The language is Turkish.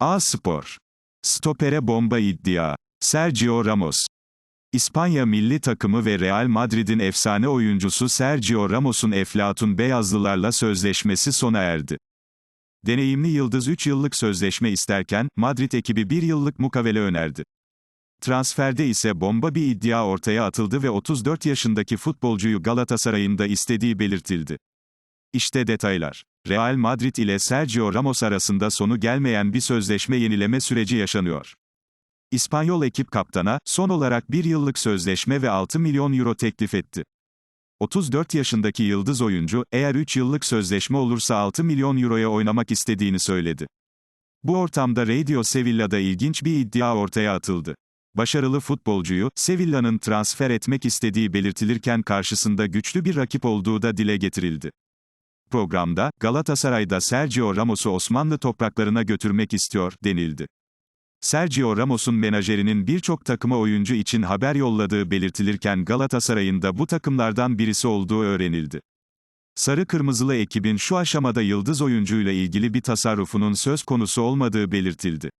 A Spor. Stopere bomba iddia. Sergio Ramos. İspanya milli takımı ve Real Madrid'in efsane oyuncusu Sergio Ramos'un Eflatun Beyazlılarla sözleşmesi sona erdi. Deneyimli yıldız 3 yıllık sözleşme isterken, Madrid ekibi 1 yıllık mukavele önerdi. Transferde ise bomba bir iddia ortaya atıldı ve 34 yaşındaki futbolcuyu Galatasaray'ın da istediği belirtildi. İşte detaylar. Real Madrid ile Sergio Ramos arasında sonu gelmeyen bir sözleşme yenileme süreci yaşanıyor. İspanyol ekip kaptana, son olarak bir yıllık sözleşme ve 6 milyon euro teklif etti. 34 yaşındaki yıldız oyuncu, eğer 3 yıllık sözleşme olursa 6 milyon euroya oynamak istediğini söyledi. Bu ortamda Radio Sevilla'da ilginç bir iddia ortaya atıldı. Başarılı futbolcuyu, Sevilla'nın transfer etmek istediği belirtilirken karşısında güçlü bir rakip olduğu da dile getirildi. Programda, Galatasaray'da Sergio Ramos'u Osmanlı topraklarına götürmek istiyor, denildi. Sergio Ramos'un menajerinin birçok takıma oyuncu için haber yolladığı belirtilirken Galatasaray'ın da bu takımlardan birisi olduğu öğrenildi. Sarı Kırmızılı ekibin şu aşamada yıldız oyuncuyla ilgili bir tasarrufunun söz konusu olmadığı belirtildi.